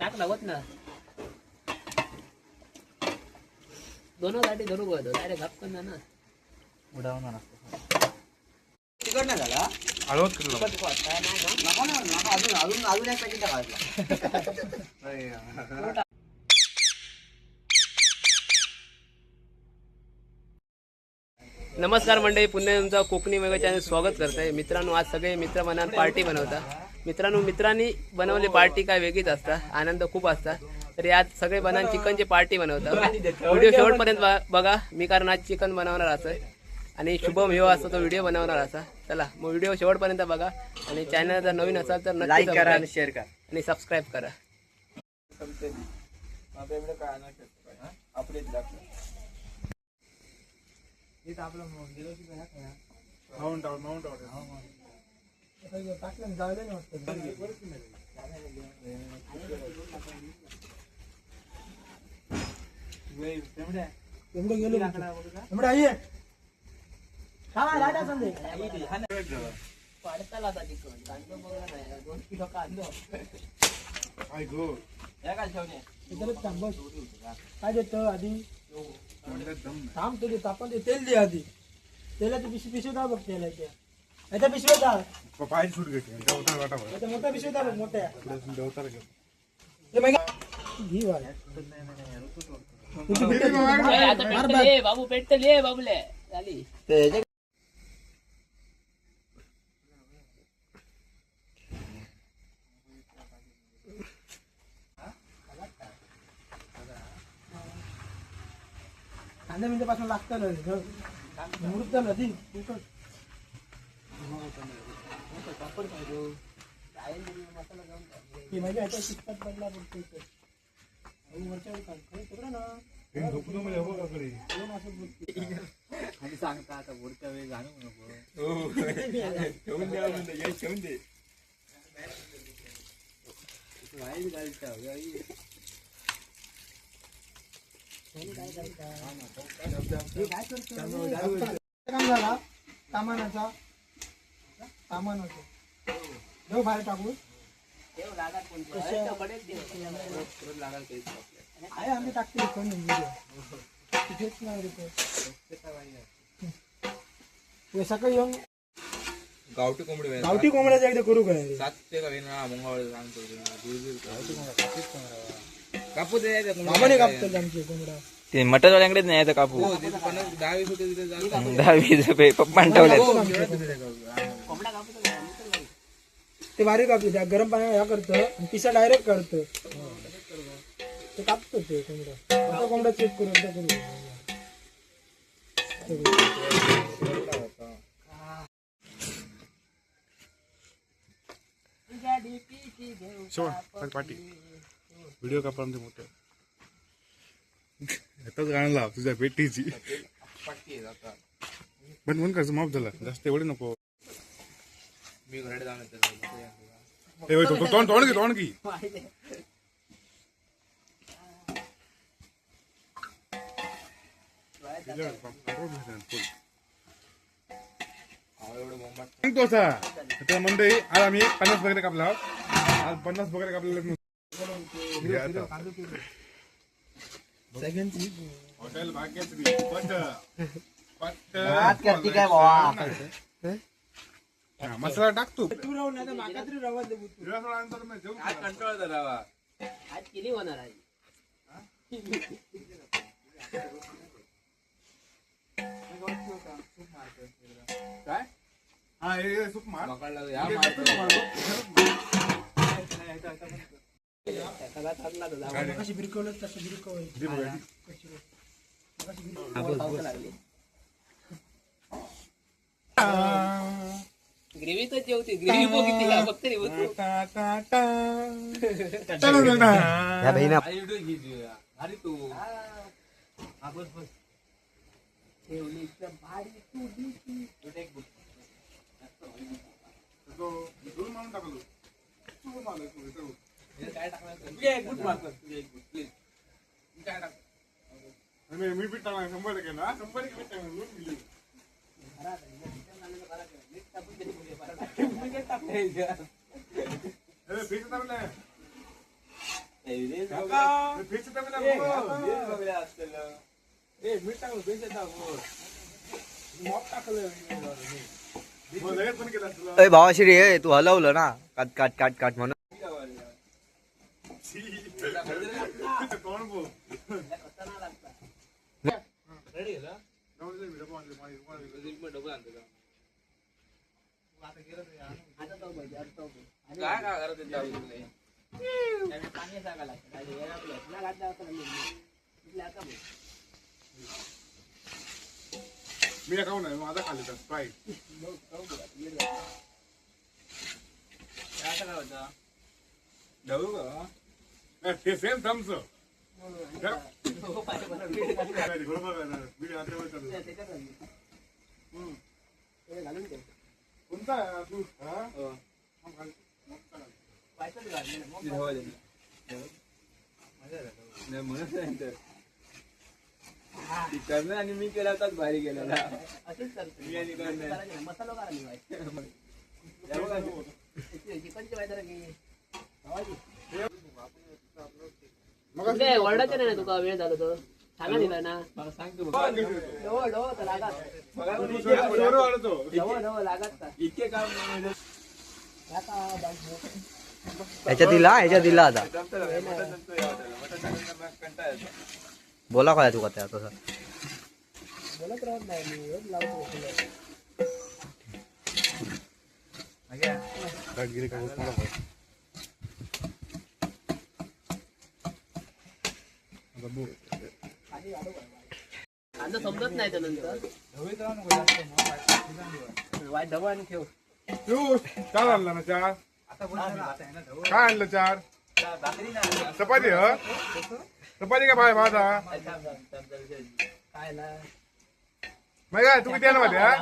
टाक लावत ना. दोन साठी धरू बघतो डायरेक्ट घाप करणार ना. उडावणार तिकट नाही झाला हळवत केलं ना नको. ना नको अजून अजून अजून एक पॅकेट टाकायचं नमस्कार मंडळी पुन्हा तुमचं कोकणी मेगा चॅनल स्वागत करतंय. मित्रांनो आज सगळे मित्र मनात पार्टी बनवता. मित्रांनो मित्रांनी बनवली पार्टी काय वेगळीच असता. आनंद खूप असता. तरी आज सगळे बनान चिकनची पार्टी बनवता. व्हिडिओ शेवटपर्यंत ब- बघा मी कारण आज चिकन बनवणार असं. आणि शुभम ह्यो असतो तो व्हिडिओ बनवणार असा. चला मग व्हिडिओ शेवटपर्यंत बघा. आणि चॅनल जर नवीन असाल तर नक्की लाईक करा आणि शेअर करा. आणि सबस्क्राईब करा. माउंट आउट माउंट आउट पाडताला आता चिकन कांदो बघा नाही दोन किलो कांदो आय गो काय देतो आधी दम थांब तुझे तापण ते तेल दे आधी तेलाची पिशवी पिशवी दाब बघ तेलाच्या అయితే పిసిపోతా ఒక పాయింట్ షూట్ కట్టి ఇంకా ఉంటారు కట్ట అయితే మొట్ట పిసిపోతా మొట్ట ఇంకా ఉంటారు బాబు పెట్టలే బాబులే అందరి మీద పాసం లాక్తాను ముడుతాను అది पेटतं का सांगता आता पुढच्या वेळी जाणू नको ठेवून द्या ठेवून दे वाईट घालता काय करतो? देऊ बाहेर टाकू. आहे आम्ही टाकते कोण तिथेच नाही. सकाळी येऊन गावठी कोंबडी. गावठी कोंबड्याचा एकदा करू काय? सात ते का वेना मंगळवार सांगतो कापू दे कापतात आमचे कोंबडा ते मटरवाल्यांकडेच नाही यायचं कापू हो, दहा वीस. दहा वीस रुपये पप्पान ठेवल्यात कोंबडा कापतो का? आम्ही तर नाही. ते बारीक कापते त्या गरम पाण्यात ह्या करतं आणि पिसा डायरेक्ट काढतं. ते कापतो ते कोंबडा. आता कोंबडा चेक करून करू शेवट पाठी व्हिडिओ कापा आमचे मोठे. आताच गाणं लाव तुझ्या आता. पण पण कसं माफ झाला. जास्त एवढे नको. मी घराकडे जाऊन येतो. तोंड तोंड घे तोंड बोंबाट. सांगतो असा आता मंडळी आज आम्ही पन्नास बकरे कापला आहोत. आज पन्नास बकरे कापलेले. हॉटेल भाग्यश्री पट पट करते काय बाबा हा, मसाला टाकतो तू राहून नाही तर माका तरी रवा दे बुतू. नंतर मी जेवून आज कंटाळा झाला बा. आज किती होणार आहे काय हा हे हे सूप मार या हे मारतो. करतो. कशी बिरकवलं तसं बिरकवलं दे बघा. पावसाळा लागली ग्रेव्ही तर जेवते ग्रेव्ही बघितली का फक्त रे बघ. टा, टा, टा. टा, टा, टा. आई व्हिडिओ घे तू. अरे तू ठेवली इतकं भारी तू दिसती. तो दोन मारून टाकलो. तू मारलं, तू हे करू. हे काय टाकणार तू एक गुट मारतो तू एक गुट प्लीज काय टाक मी मी पीठ टाकणार शंभर टक्के ना शंभर टक्के पीठ टाकणार दोन किलो. अरे, पीठ टाकलं. अय भावाश्री ए तू हलवलं ना काट काट काट काट म्हणून काय काय करत लावून तुले? मी काय खाऊ नाही माझा खाली तर स्प्राईट काय काय होतं? का? ते सेम थम्स कोणता आहे तू हा? ती ढवळ आहे. नाही, म्हणत नाही तर. ती करणं आणि मी केला होताच भारी गेलेला असंच करतो मी आणि करणं. मसाला करा घे. मग कुठे वरडायचं नाही तुका? वेळ झालो तर सांगा दिला ना मला सांग तू बघा. जवळ जवळ तर लागत बघा बरं, इतके सोयरे- सोयरे वाढतो. जवळ जवळ लागत का इतके काम म्हणजे ह्याच्या दिला ह्याच्या दिला आता जमतं का? मटण जमतं या हॉटेलला. मटण टाकून मग कंटाळा येतो. बोला काय तू आता तसं बोलत राहत नाही मी हेच लावतो तुला. कांदा समजत नाही तर नंतर ढवळीत राहू नको जास्त मग. वाईट डबा आणि ठेव तू चार आणला ना चार नाही ढवळ. काय आणलं चार नाही चपाती ह चपाती काय भाई माझा काय ना मग काय तू किती आणला मध्ये हा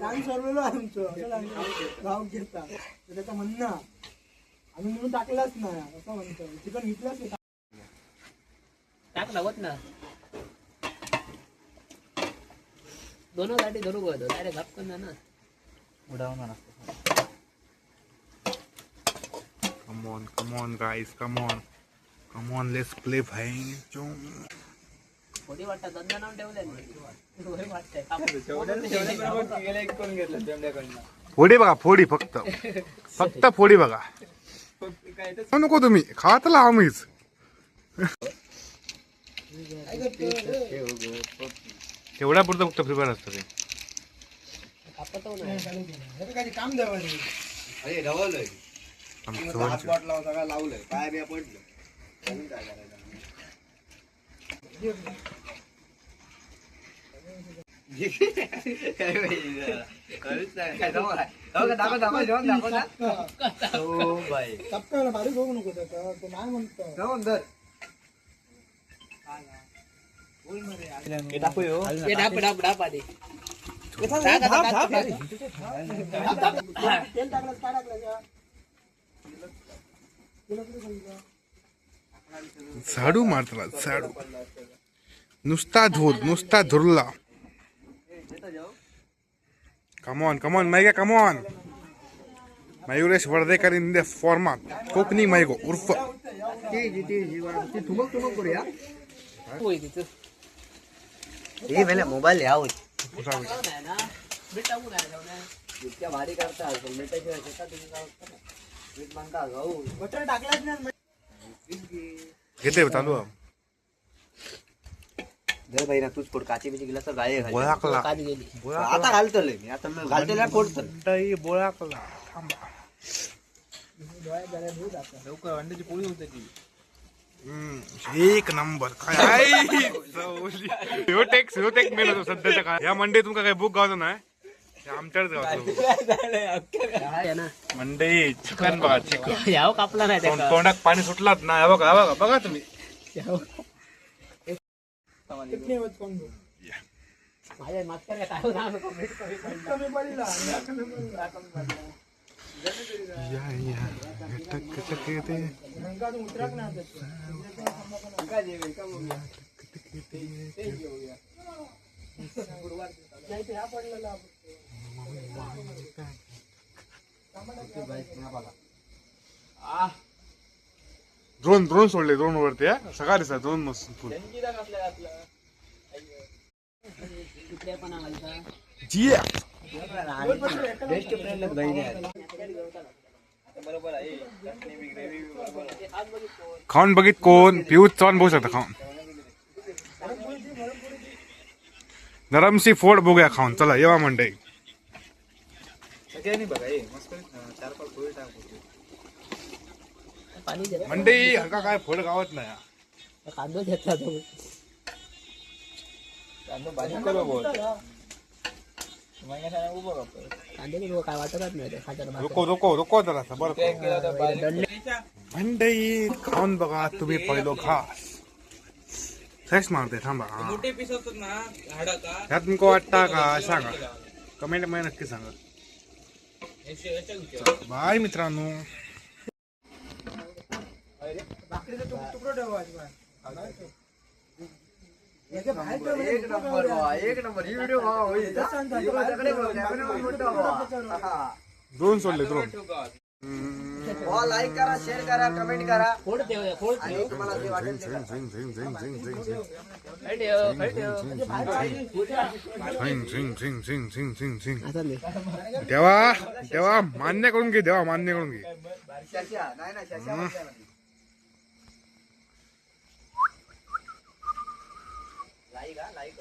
काम सोडलेलो आहे आमचं असं. गाव त्याचं म्हणणं आम्ही म्हणून टाकलाच नाही असं म्हणतो. चिकन घेतलंच नाही. लावत ना दोनोसाठी धरू गो. डायरेक्ट घाप करणार ना Come on, come on, guys, come on. Come on, let's play थोडी वाटतं. धंदा नाव ठेवलंय थोडी वाटतंय. फोडी बघा फोडी फक्त. फक्त फोडी बघा. खाऊ नको तुम्ही खा तर लावा मीच. तेवढ्या पुरतं फक्त प्रिपेअर असतं ते. कापत नाही हे काय काम द्यावं रे. अरे ढवलंय आमचं जवळचं. हातपाट लावून सगळं लावलंय काय बारीक होऊ नको त्याचा तो नाही म्हणतो डाप डाप डाप आधी तेल टाकलं काय टाकलं झाडू मारतला झाडू. नुसता धूर नुसता धुरला. Come on come on mega come on Mayuresh Wardhekar in the फॉर्मात कोकणी मैगो उर्फ होय तिथं हे मेले मोबाईल या होत नाही ना मीठ टाकू नाही ठेवणार इतक्या भारी करतात पण मिठाशिवाय शेतात तुम्ही काय होतं ना? मीठ म्हणता गहू बटर टाकलाच नाही घेते चालू आहे. जर भाई ना तूच फोड काची बिची गेला तर गाय बोळाकला कात गेली. आता घालतोय मी. आता मी घालतोय फोडतो मंडई बोळाकला थांबा. लवकर अंड्याची पोळी होते ती एक नंबर. काय टेक टेक मेल होतो सध्याच्या काय या मंडई तुमका काय बुक गावचं नाही हे आमच्याच ना मंडई चिकन बघा चिकन. याव कापला नाही तोंडात पाणी सुटलात ना. बघा बघा बघा तुम्ही. चटणी होत कोण गो. माझ्या मागच्या काय होतं आम्ही. complete करू शकतो. कमी पडला. या या. टक टक येते. रंगातून उतरत नाही त्याचं. नाही ते ह्या पडलेला ड्रोन ड्रोन सोडले ड्रोन वरती सकाळी दिसला ड्रोन मस्त फुल बेस्ट फ्रेंड आहेत खाऊन बघित कोण पिऊस चव्हाण बघू शकता खाऊन. नरमशी फोड बघूया खाऊन चला येवा मंडई. सगळ्यांनी बघा मस्त चार पाच पोळी टाकू पाणी देत मंडई हका काय फोड गावत नाही. कांदो घेतला तो. भाजी करू बोल महिन्याने उभं करतो कांदे काय वाटतच नाही ते खात्याला भाकर. रोको रोको रोको जरा बरं. दंडे मंडई खाऊन बघा तुम्ही पहिलो घास. फ्रेश मारते थांबा. हा. मोठे पीस ना ह्यात तुमको वाटता का? सांगा. कमेंटमध्ये नक्की सांगा. बाय मित्रांनो. भाकरीचा तुक- तुकडा ठेवायचा याच्या बाहेर ठेव म्हणजे एक तुकडा नंबर ठेवायचा. भावा, एक नंबर ही व्हिडिओ भावा होईल तसं सांगता, ही माझ्याकडे बघ, कॅमेरावर मोठा भावा. हा. ड्रोन सोडले भावा लाईक करा शेअर करा कमेंट करा फोड ठेव फोड ठेव आणि तुम्हाला जे वाटेल ते करा. झिंग झिंग झिंग झिंग झिंग झिंग खाली ठेव खाली ठेव झिंग झिंग झिंग झिंग झिंग झिंग झिंग असं नाही देवा देवा मान्य करून घे देवा मान्य करून घे शशा नाही ना शशा म्हणते ना ती. लाईक हा लाईक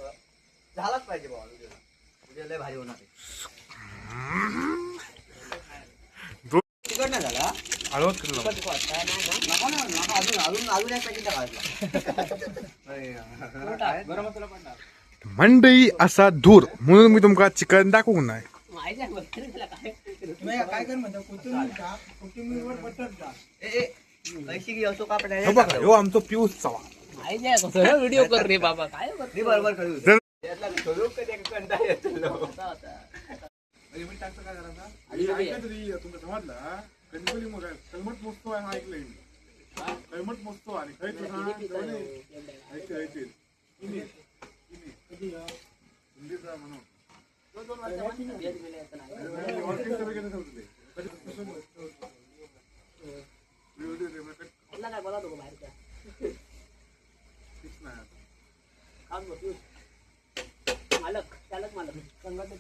झालाच पाहिजे व्हिडिओ व्हिडिओ लय भारी होणार आहे. तिकट नाही झाला हळवत केलं नको. ना नको अजून अजून अजून एक पॅकेट टाकायचं. गरम मसाला पण टाक. मंडई असा धूर म्हणून मी तुमका चिकन दाखवू नाही. त्याला काय. तुम्ही काय कर म्हणता? कोथिंबीर टाक. कोथिंबीरवर बटर टाक. ए ए पैसे घे असो का आपण हे बघा ह्यो आमचो पिऊस चव्हाण माहिती आहे कसं व्हिडिओ कर रे बाबा. काय करतो? मी बरोबर कळू जर- त्यातला स्वरूप कधी कंटाळ येतो असा होता. आणि ऐकायतरी तुमचं समजलं कणकोली मग कलमट मोजतो आहे हा ऐकलंय मी कलमट मोजतो आणि खै तुझा ऐकते ऐकते इने इने हिंदीचा म्हणून ऑर्केस्ट्रा वगैरे नव्हतं ते. कधी पुस्तक नव्हतं. व्हिडिओ ते मला त्यांना काय बोला तुम्ही बाहेरच्या fix नाही आता. काम बघ, तू. मालक चालक मालक संघटनेचा अध्यक्ष दाब, दाब. आप ना तुला. बोलता काय आहे? गरम पण आहे. तुका पोट मी हात भारी घालून आहे. याच्या बरोबर ठेव. काय बरोबर ठेव. ग्रेव्ही मस्त झाली तेवढी. आले पैकी. ग्रेव्ही एक नंबर झाली. त्यामध्ये हजार order नाही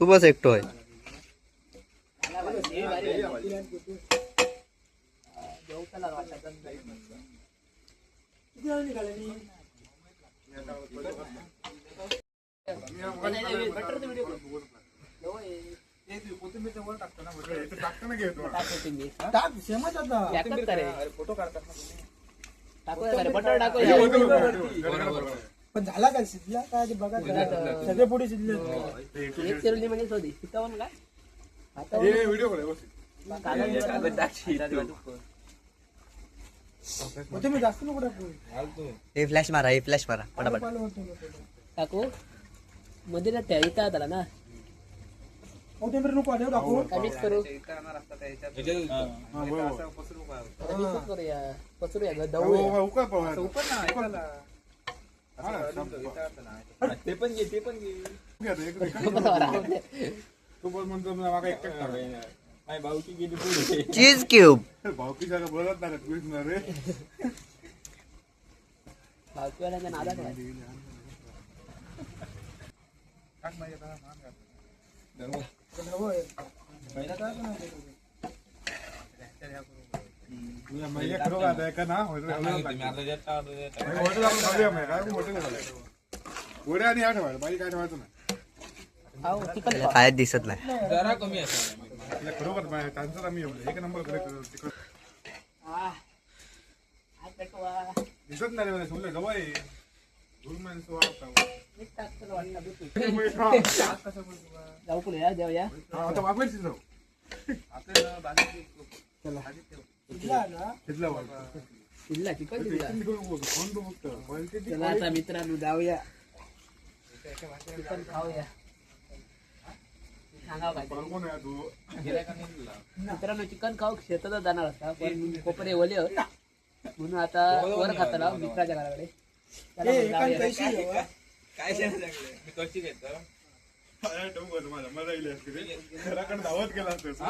तू बस एकटो आहे हे. किती बटर. टाकू पण झाला काय शिजला काय ते बघा सगळे पुढे शिजले एक चिरली म्हणजे होती हितावून काय व्हिडिओ कागद कागद टाकशी तुम्ही जास्त नको टाकू घालतो हे फ्लॅश मारा हे फ्लॅश मारा पटापट. टाकू मध्ये ना त्या इथं आला ना कोथिंबीर नको आले टाकू करू हा, करूया पसरूया हो, हो, उकळ ना हा. ते पण घे ते पण घे तू बोल म्हणतो मला एकटाच भाऊकी गेली पुढे. चीज क्यूब. भावकी जागा बोलत नाही का तू ना रे भावकीवाल्यांच्या नादात काय दिसत नाही. जरा कमी असा आपल्या खरोखर बाय त्यांचं आम्ही एवढं. एक नंबर करे तिकडं. दिसत नाही रे समजा जवळ आहे धूळ माणसं. जाऊ पुढे या देऊया हा, आता वागवायची जाऊ. आता बाकी तिथला वाग. शिल्ला चिकन शिल्ला तिथून घेऊन बघ, खाऊन बघ फक्त. क्वालिटी चला आता मित्रांनो जाऊया. चिकन खाऊया. सांगा काय कोण आहे तू? मित्रांनो चिकन खाऊ शेतातच जाणार असता पण कोपरे ओले होत. म्हणून आता वर खाताला मित्राच्या घराकडे चला ए, मग एकान जाऊया. पैसे घेऊ काय सांगितलं मी कशी घेतो? अरे, ठेवू का तुम्हाला? मजा येईल असते रे. घराकडे धावत गेला असतेस.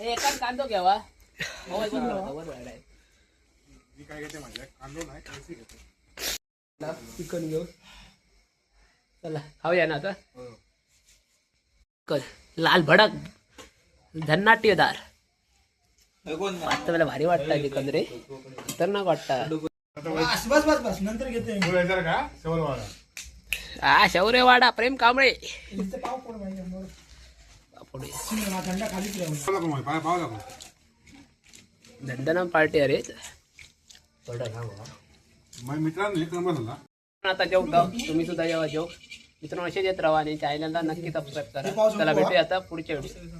ए, एकाच कांदो घ्यावा. मोबाईल बंद करा, वर वाढाय. मी काय घेते माझ्या कांदो नाही कैसी घेते. चिकन घेऊ. चला खाऊया ना आता? कर. लाल भडक धन्नाट्यदार आता मला भारी वाटतं चिकन रे खतरनाक वाटतं बस बस बस बस नंतर घेते. तू यायचं का? शेवलवाडा हा शौर्य वाडा प्रेम कांबळे. धंदना पार्टी अरे. मित्रांनी आता जेवतो. तुम्ही सुद्धा जेव्हा जेव. मित्रांनो असेच येत राहा आणि चॅनलला नक्की सबस्क्राईब करा. चला भेटूया आता पुढच्या व्हिडिओ